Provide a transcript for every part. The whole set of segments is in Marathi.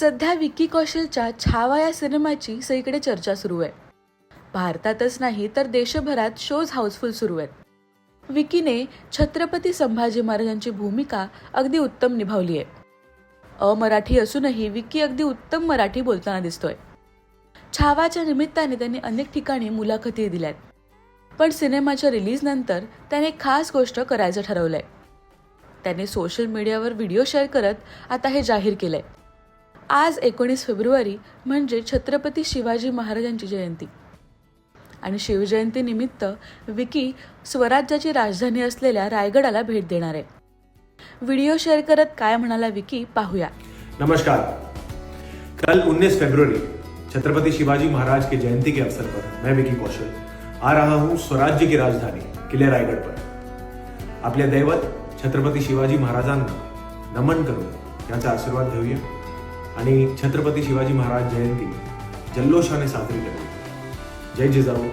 सध्या विकी कौशलच्या छावा या सिनेमाची सगळीकडे चर्चा सुरू आहे. भारतातच नाही तर देशभरात शोज हाऊसफुल सुरू आहेत. विकीने छत्रपती संभाजी महाराजांची भूमिका अगदी उत्तम निभावली आहे. अमराठी असूनही विकी अगदी उत्तम मराठी बोलताना दिसतोय. छावाच्या निमित्ताने त्यांनी अनेक ठिकाणी मुलाखती दिल्यात. पण सिनेमाच्या रिलीजनंतर त्याने एक खास गोष्ट करायचं ठरवलंय. त्याने सोशल मीडियावर व्हिडिओ शेअर करत आता हे जाहीर केलंय. आज एकोणीस फेब्रुवारी म्हणजे छत्रपती शिवाजी महाराजांची जयंती. आणि शिवजयंतीनिमित्त विकी स्वराज्याची राजधानी असलेल्या रायगडाला भेट देणार आहे. व्हिडिओ शेअर करत काय म्हणाला विकी पाहूया. नमस्कार. कल 19 फरवरी छत्रपति शिवाजी महाराज की जयंती के अवसर पर मैं विकी कौशल आ रहा हूँ स्वराज्य की राजधानी किले रायगड पर. आपले दैवत छत्रपती शिवाजी महाराजांना नमन करून त्यांचा आशीर्वाद घेऊया. आणि छत्रपती शिवाजी महाराज जयंती जल्लोषाने साजरी करूया जय जिजाऊ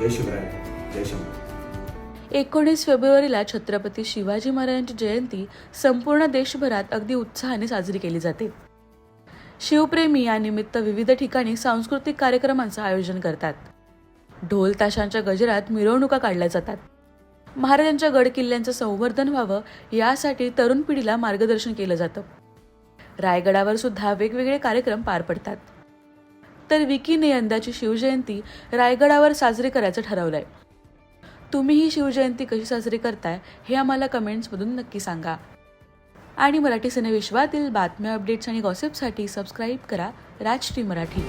जय शिवराय जय शंभू. एकोणीस फेब्रुवारीला छत्रपती शिवाजी महाराजांची जयंती संपूर्ण देशभरात अगदी उत्साहाने साजरी केली जाते. शिवप्रेमी यानिमित्त विविध ठिकाणी सांस्कृतिक कार्यक्रमांचं आयोजन करतात. ढोल ताशांच्या गजरात मिरवणुका काढल्या जातात. महाराजांच्या गड किल्ल्यांचं संवर्धन व्हावं यासाठी तरुण पिढीला मार्गदर्शन केलं जातं. रायगडावर सुद्धा वेगवेगळे कार्यक्रम पार पडतात. तर विकीने यंदाची शिवजयंती रायगडावर साजरी करायचं ठरवलंय. तुम्ही ही शिवजयंती कशी साजरी करताय हे आम्हाला कमेंट्समधून नक्की सांगा. आणि मराठी सिनेविश्वातील बातम्या अपडेट्स आणि गॉसिपसाठी सबस्क्राईब करा राजश्री मराठी.